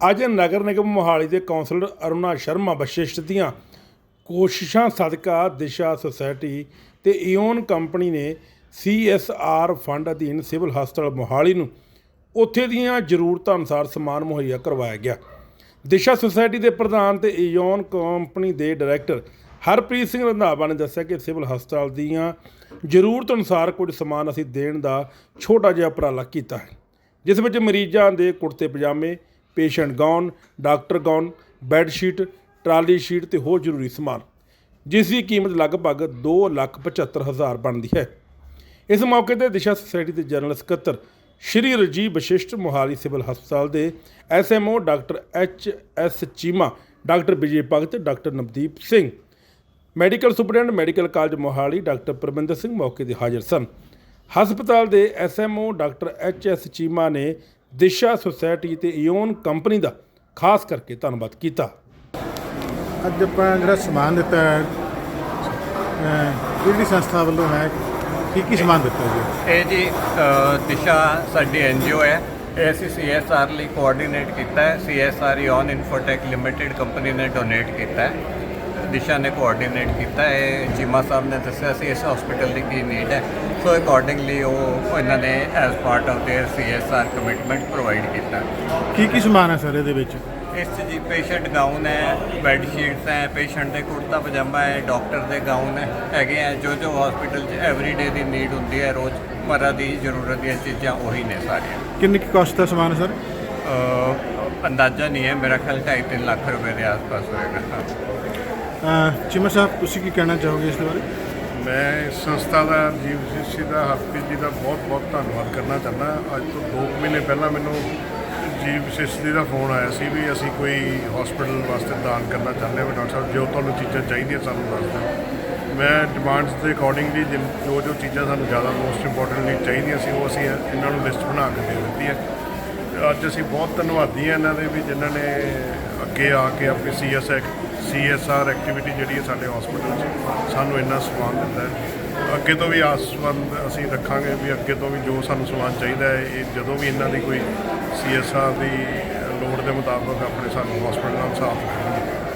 ਅੱਜ ਨਗਰ ਨਿਗਮ ਮੋਹਾਲੀ ਦੇ ਕੌਂਸਲਰ ਅਰੁਣਾ ਸ਼ਰਮਾ ਵਸ਼ਿਸ਼ਟ ਦੀਆਂ ਕੋਸ਼ਿਸ਼ਾਂ ਸਦਕਾ ਦਿਸ਼ਾ ਸੁਸਾਇਟੀ ਤੇ ਈਓਨ ਕੰਪਨੀ ਨੇ ਸੀਐਸਆਰ ਫੰਡ ਅਧੀਨ ਸਿਵਲ ਹਸਪਤਾਲ ਮੋਹਾਲੀ ਨੂੰ ਉੱਥੇ ਦੀਆਂ ਜ਼ਰੂਰਤਾਂ ਅਨੁਸਾਰ ਸਮਾਨ ਮੁਹੱਈਆ ਕਰਵਾਇਆ ਗਿਆ। ਦਿਸ਼ਾ ਸੁਸਾਇਟੀ ਦੇ ਪ੍ਰਧਾਨ ਤੇ ਈਓਨ ਕੰਪਨੀ ਦੇ ਡਾਇਰੈਕਟਰ ਹਰਪ੍ਰੀਤ ਸਿੰਘ ਰੰਧਾਵਾ ਨੇ ਦੱਸਿਆ ਕਿ ਸਿਵਲ ਹਸਪਤਾਲ ਦੀਆਂ ਜ਼ਰੂਰਤ ਅਨੁਸਾਰ ਕੁਝ ਸਮਾਨ ਅਸੀਂ ਦੇਣ ਦਾ ਛੋਟਾ ਜਿਹਾ ਉਪਰਾਲਾ ਕੀਤਾ ਹੈ, ਜਿਸ ਵਿੱਚ ਮਰੀਜ਼ਾਂ ਦੇ ਕੁੜਤੇ ਪਜਾਮੇ patient gown, doctor gown, bed sheet, trolley sheet ਤੇ ਹੋਰ ਜ਼ਰੂਰੀ ਸਮਾਨ, ਜਿਸ ਦੀ ਕੀਮਤ ਲਗਭਗ 275000 ਬਣਦੀ ਹੈ। ਇਸ ਮੌਕੇ ਤੇ ਦਿਸ਼ਾ ਸੁਸਾਇਟੀ ਦੇ ਜਨਰਲ ਸਕੱਤਰ ਸ਼੍ਰੀ ਰਜੀਵ ਵਸ਼ਿਸ਼ਟ ਮੋਹਾਲੀ ਸਿਵਲ ਹਸਪਤਾਲ ਦੇ SMO doctor H S Cheema, doctor Vijay Bhagat, doctor Navdeep Singh, medical superintendent medical college Mohali doctor Parminder Singh ਮੌਕੇ ਤੇ ਹਾਜ਼ਰ ਸਨ। ਹਸਪਤਾਲ ਦੇ SMO doctor H S Cheema ਨੇ ਦਿਸ਼ਾ ਸੁਸਾਇਟੀ ਤੇ ਈਓਨ ਕੰਪਨੀ ਦਾ ਖਾਸ ਕਰਕੇ ਧੰਨਵਾਦ ਕੀਤਾ। ਅੱਜ ਆਪਾਂ ਜਿਹੜਾ ਸਮਾਨ ਦਿੱਤਾ ਹੈ ਅਹ ਕਿਹੜੀ ਸੰਸਥਾ ਵੱਲੋਂ ਹੈ ਕੀ ਕੀ ਸਮਾਨ ਦਿੱਤਾ ਜੀ? ਇਹ ਜੀ ਅ, ਦਿਸ਼ਾ ਸਾਡੀ ਐਨਜੀਓ ਹੈ। ਇਹ ਅਸੀਂ ਸੀਐਸਆਰ ਲਈ ਕੋਆਰਡੀਨੇਟ ਕੀਤਾ ਹੈ। CSR Eon infotech limited company ਨੇ ਡੋਨੇਟ ਕੀਤਾ ਹੈ। ਦਿਸ਼ਾ ਨੇ ਕੋਆਰਡੀਨੇਟ ਕੀਤਾ ਹੈ ਚੀਮਾ ਸਾਹਿਬ ਨੇ ਦੱਸਿਆ ਸੀ ਇਸ ਹਸਪੀਟਲ ਦੀ ਕੀ ਨੀਡ ਹੈ ਸੋ ਅਕੋਰਡਿੰਗਲੀ ਉਹ ਇਹਨਾਂ ਨੇ as part of their CSR commitment provide ਕੀਤਾ ਕੀ ਕੀ ਸਮਾਨ ਹੈ ਸਰ ਇਹਦੇ ਵਿੱਚ ਇਸ 'ਚ ਜੀ ਪੇਸ਼ੈਂਟ ਗਾਊਨ ਹੈ ਬੈੱਡ ਸ਼ੀਟਸ ਹੈ ਪੇਸ਼ੈਂਟ ਦੇ ਕੁੜਤਾ ਪਜਾਮਾ ਹੈ ਡਾਕਟਰ ਦੇ ਗਾਊਨ ਹੈ ਹੈਗੇ ਆ ਜੋ ਜੋ ਹਸਪੀਟਲ 'ਚ ਐਵਰੀਡੇ ਦੀ ਨੀਡ ਹੁੰਦੀ ਹੈ ਰੋਜ਼ ਮਰਾ ਦੀ ਜ਼ਰੂਰਤ ਦੀਆਂ ਚੀਜ਼ਾਂ ਉਹੀ ਨੇ ਸਾਰੀਆਂ ਕਿੰਨੀ ਕੀ ਕਾਸਟ ਦਾ ਸਮਾਨ ਹੈ ਸਰ ਅਹ ਅੰਦਾਜ਼ਾ ਨਹੀਂ ਹੈ ਮੇਰਾ ਖਿਆਲ 2.5 ਲੱਖ ਰੁਪਏ ਦੇ ਆਸ-ਪਾਸ ਹੋਏਗਾ ਅਹ ਚੀਮਾ ਸਾਹਿਬ, ਤੁਸੀਂ ਕੀ ਕਹਿਣਾ ਚਾਹੋਗੇ ਇਸ ਦੇ ਬਾਰੇ? ਮੈਂ ਇਸ ਸੰਸਥਾ ਦਾ, ਜੀਵ ਜੀ ਦਾ, ਹਰਪ੍ਰੀਤ ਜੀ ਦਾ ਬਹੁਤ ਬਹੁਤ ਧੰਨਵਾਦ ਕਰਨਾ ਚਾਹੁੰਦਾ। ਅੱਜ ਤੋਂ 2 ਮਹੀਨੇ ਪਹਿਲਾਂ ਮੈਨੂੰ ਜੀਵ ਵਿਸ਼ੇਸ਼ਤੀ ਦਾ ਫੋਨ ਆਇਆ ਸੀ ਵੀ ਅਸੀਂ ਕੋਈ ਹਸਪੀਟਲ ਵਾਸਤੇ ਦਾਨ ਕਰਨਾ ਚਾਹੁੰਦੇ ਹਾਂ, ਵੀ ਡਾਕਟਰ ਸਾਹਿਬ, ਜੋ ਤੁਹਾਨੂੰ ਚੀਜ਼ਾਂ ਚਾਹੀਦੀਆਂ ਸਾਨੂੰ ਦੱਸ ਦਿਓ। ਮੈਂ ਡਿਮਾਂਡਸ ਦੇ ਅਕੋਰਡਿੰਗਲੀ ਜੋ ਜੋ ਚੀਜ਼ਾਂ ਸਾਨੂੰ ਜ਼ਿਆਦਾ ਮੋਸਟ ਇੰਪੋਰਟੈਂਟਲੀ ਚਾਹੀਦੀਆਂ ਸੀ, ਉਹ ਅਸੀਂ ਇਹਨਾਂ ਨੂੰ ਲਿਸਟ ਬਣਾ ਕੇ ਦੇ ਦਿੱਤੀ ਹੈ ਅੱਜ ਅਸੀਂ ਬਹੁਤ ਧੰਨਵਾਦੀ ਹਾਂ ਇਹਨਾਂ ਦੇ ਵੀ, ਜਿਨ੍ਹਾਂ ਨੇ ਅੱਗੇ ਆ ਕੇ ਆਪਣੀ ਸੀਐਸਐਕ ਸੀਐਸਆਰ ਐਕਟੀਵਿਟੀ ਜਿਹੜੀ ਹੈ ਸਾਡੇ ਹਸਪੀਟਲ 'ਚ, ਸਾਨੂੰ ਇੰਨਾ ਸਮਾਨ ਦਿੰਦਾ ਹੈ। ਅੱਗੇ ਤੋਂ ਵੀ ਆਸਵੰਦ ਅਸੀਂ ਰੱਖਾਂਗੇ ਵੀ ਅੱਗੇ ਤੋਂ ਵੀ ਜੋ ਸਾਨੂੰ ਸਮਾਨ ਚਾਹੀਦਾ ਹੈ, ਇਹ ਜਦੋਂ ਵੀ ਇਹਨਾਂ ਦੀ ਕੋਈ ਸੀਐਸਆਰ ਦੀ ਲੋੜ ਦੇ ਮੁਤਾਬਕ ਆਪਣੇ ਸਾਨੂੰ ਹਸਪੀਟਲ ਨਾਲ ਸਾਥ ਦੇਣਗੇ